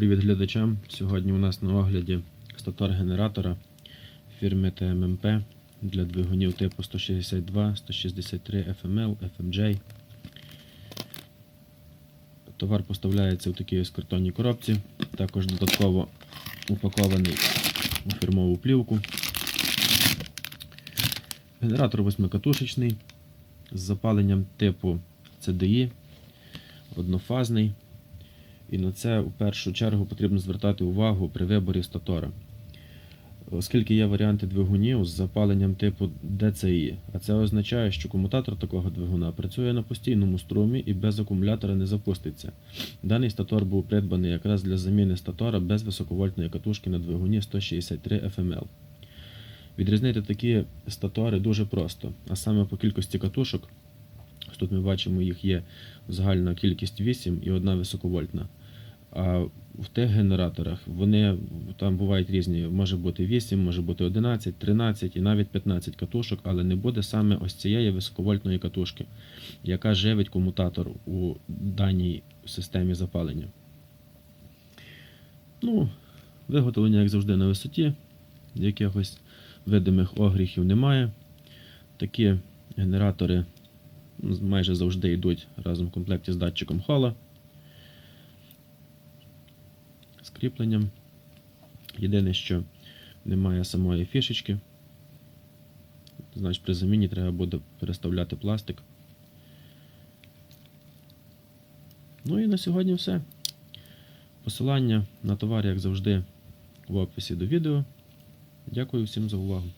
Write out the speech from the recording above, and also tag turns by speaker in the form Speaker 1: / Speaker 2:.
Speaker 1: Привіт глядачам! Сьогодні у нас на огляді статор генератора фірми ТММП для двигунів типу 162, 163 FML, FMJ. Товар поставляється в такій ось картонній коробці, також додатково упакований у фірмову плівку. Генератор восьмикатушечний з запаленням типу CDI, однофазний. І на це в першу чергу потрібно звертати увагу при виборі статора. Оскільки є варіанти двигунів з запаленням типу DCI, а це означає, що комутатор такого двигуна працює на постійному струмі і без акумулятора не запуститься. Даний статор був придбаний якраз для заміни статора без високовольтної катушки на двигуні 163 FML. Відрізнити такі статори дуже просто, а саме по кількості катушок. Тут ми бачимо, їх є загальна кількість 8 і одна високовольтна. А в тих генераторах вони там бувають різні, може бути 8, може бути 11, 13 і навіть 15 катушок, але не буде саме ось цієї високовольтної катушки, яка живить комутатор у даній системі запалення. Ну, Виготовлення, як завжди, на висоті, якихось видимих огріхів немає. Такі генератори майже завжди йдуть разом в комплекті з датчиком хола. З. Єдине, що немає самої фішечки. Значить, при заміні треба буде переставляти пластик. Ну і на сьогодні все. Посилання на товар, як завжди, в описі до відео. Дякую всім за увагу.